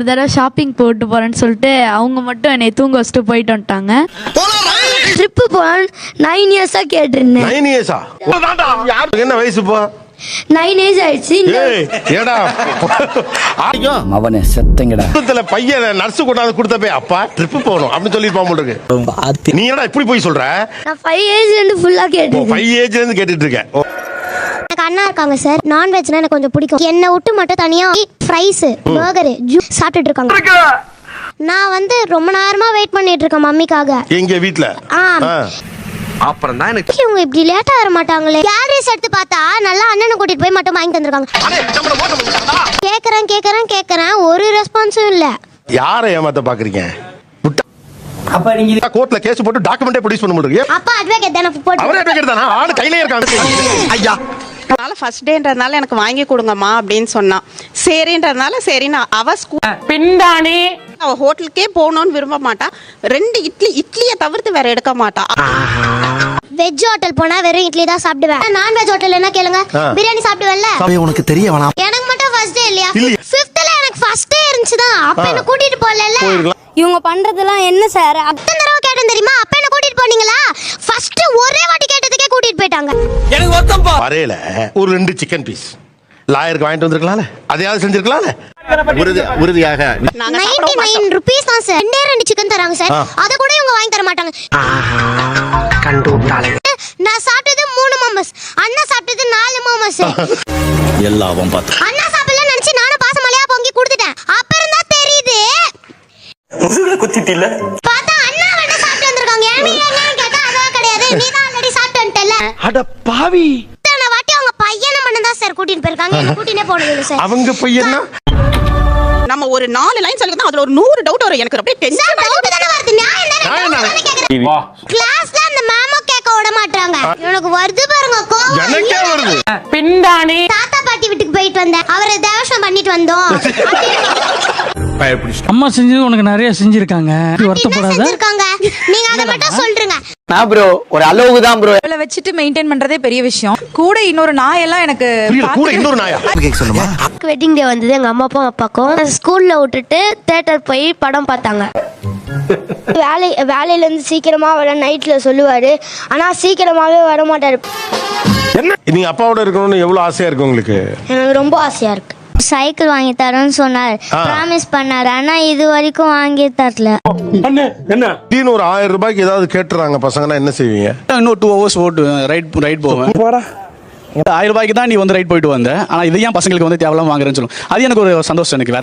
ஒரு தடவை ஷாப்பிங் போட்டு போறேன்னு சொல்லிட்டு அவங்க மட்டும் என்னை தூங்க வச்சுட்டு போயிட்டு வந்துட்டாங்க. ட்ரிப்பு போகலான்னு நைன் இயர்ஸாக கேட்டிருந்தேன். நைன் இயர்ஸா யாருக்கு என்ன வயசு இப்போ? நைன் ஏஜ் ஆயிடுச்சு ஏய் ஏடா. அவனே செத்தங்கடா. ஆரம்பத்துல பையன் நர்ஸ் கொண்டாந்து கொடுத்தப்பே அப்பா ட்ரிப் போகணும் அப்படின்னு சொல்லிருப்பான் போல இருக்கு நீ என்னடா இப்படி போய் சொல்ற? நான் ஃபைவ் ஏஜ்லேருந்து ஃபுல்லாக ஓ கேட்டிருக்கேன். ஃபைவ் ஏஜ்ல இருந்து கேட்டுட்டு இருக்கேன். ஓ, எனக்கு அண்ணா இருக்காங்க சார் நான்வெஜ்னா எனக்கு கொஞ்சம் பிடிக்கும். என்னை விட்டு மட்டும் தனியா ஃப்ரைஸ் பர்கரு ஜூஸ் சாப்பிட்டுட்டு இருக்காங்க நான் வந்து ரொம்ப நேரமா வெயிட் பண்ணிட்டு இருக்கேன் மம்மிக்காக. எங்க வீட்ல? ஆ. அப்புறம் தான் எனக்கு இவங்க இப்படி லேட்டா வர மாட்டாங்களே. கேரேஜ் எடுத்து பார்த்தா நல்லா அண்ணனை கூட்டிட்டு போய் மட்டும் வாங்கி தந்திருக்காங்க. கேக்குறேன் கேக்குறேன் கேக்குறேன். ஒரு ரெஸ்பான்ஸும் இல்ல. யாரை ஏமாத்த பாக்குறீங்க? அப்ப நீங்க கோர்ட்ல கேஸ் போட்டு டாக்குமெண்டே ப்ரொடியூஸ் பண்ண முடியும் அப்பா அட்வொகேட் தானே போட்டு அவரே அட்வொகேட் தானா? ஆளு கையிலே இருக்காங்க ஐயா. அதனால ஃபர்ஸ்ட் டேன்றதுனால எனக்கு வாங்கி கொடுங்கம்மா அப்படின்னு சொன்னான். சரின்றதுனால சரி நான் அவ ஸ்கூல் பின்தானே. அவ ஹோட்டலுக்கே போகணும்னு விரும்ப மாட்டா. ரெண்டு இட்லி இட்லியை தவிர்த்து வேற எடுக்க மாட்டா. வெஜ் ஹோட்டல் போனா வெறும் இட்லி தான் சாப்பிடுவேன். நான்வெஜ் ஹோட்டல் என்ன கேளுங்க. பிரியாணி சாப்பிடுவேன்ல. உனக்கு தெரிய வேணாம். எனக்கு மட்டும் ஃபர்ஸ்ட் டே இல்லையா? ஃபிஃப்த்ல எனக்கு ஃபர்ஸ்ட் டே இருந்துச்சுதான் அப்ப என்ன கூட்டிட்டு போகல இவங்க பண்ணுறதெல்லாம் என்ன சார்? அத்தனை தடவை கேட்டேன் தெரியுமா? அப்ப என்ன கூட்டிட்டு போனீங்களா? ஃபர்ஸ்ட் ஒரே வாட்டி கேட்டதுக்கே கூட்டிட்டு போயிட்டாங்க. வரையில. ஒரு ரெண்டு சிக்கன் பீஸ் லாயருக்கு வாங்கிட்டு வந்திருக்கலாம்ல? அதையாவது செஞ்சிருக்கலாம்ல? உறுதி உறுதியாக நைன்டி நைன் ருபீஸ் தான் சார். ரெண்டே ரெண்டு சிக்கன் தராங்க சார். அத கூட இவங்க வாங்கி தர மாட்டாங்க. நான் சாப்பிட்டது மூணு மோமஸ் அண்ணா சாப்பிட்டது நாலு மோமஸ் எல்லாம் பார்த்து அண்ணா சாப்பிடல நினைச்சு நானும் பாசமலையா பொங்கி கொடுத்துட்டேன். அப்புறம் தான் தெரியுது. குத்திட்டில பார்த்தா அண்ணா வேணா சாப்பிட்டு வந்திருக்காங்க. ஏன் கேட்டா அதெல்லாம் கிடையாது. நீ தான் ஆல்ரெடி சாப்பிட்டு வந்துட்டல அட பாவி இத்தனை வாட்டி அவங்க பையனை மட்டும் தான் சார் கூட்டிட்டு போயிருக்காங்க. என்ன கூட்டினே போனது இல்லை சார். அவங்க பையனா நம்ம ஒரு நாலு லைன் சொல்லிருந்தா அதுல ஒரு நூறு டவுட் வரும். எனக்கு அப்படியே டென்ஷன் டவுட் தானே வருது. தானே. கேக்குறேன். கிளாஸ்ல அந்த மேமோ கேட்க விட மாட்டாங்க எனக்கு வருது பாருங்க கோவம். எனக்கே வருது. பின்தானே தாத்தா பாட்டி வீட்டுக்கு போயிட்டு வந்தேன். அவரை தேவசம் பண்ணிட்டு வந்தோம். அம்மா செஞ்சது உனக்கு நிறைய செஞ்சிருக்காங்க. என்ன வருத்தப்படாத. செஞ்சிருக்காங்க? நீங்க அதை மட்டும் சொல்றீங்க நான் ப்ரோ ஒரு அளவுக்கு தான் ப்ரோ இவளை வச்சுட்டு மெயின்டைன் பண்றதே பெரிய விஷயம். கூட இன்னொரு நாய் எல்லாம் எனக்கு கூட இன்னொரு நாயா? கேட்க சொல்லுமா? வெட்டிங் டே வந்தது எங்கள் அம்மா அப்பா அப்பாக்கும் ஸ்கூலில் விட்டுட்டு தேட்டர் போய் படம் பார்த்தாங்க. வேலை வேலையிலேருந்து சீக்கிரமாக வர நைட்டில் சொல்லுவார். ஆனால் சீக்கிரமாகவே வர மாட்டார் நீங்க அப்பாவோட இருக்கணும்னு எவ்வளவு ஆசையா இருக்கு உங்களுக்கு? எனக்கு ரொம்ப ஆசையாக இருக்கு. சைக்கிள் வாங்கி தரேன்னு சொன்னார். ப்ராமிஸ் பண்ணாரு. ஆனா இது வரைக்கும் வாங்கி தரல. திடீர்னு ஒரு ஆயிரம் ரூபாய்க்கு ஏதாவது கேட்டுறாங்க பசங்கன்னா என்ன செய்வீங்க? இன்னும் டூ ஹவர்ஸ் ஓட்டு ரைட் ரைட் போவேன். ஆயிரம் ரூபாய்க்கு தான் நீ வந்து ரைட் போயிட்டு வந்த. ஆனா இது ஏன் பசங்களுக்கு வந்து தேவையில்லாம வாங்குறேன்னு சொல்லும். அது எனக்கு ஒரு சந்தோஷம் எனக்கு வேற.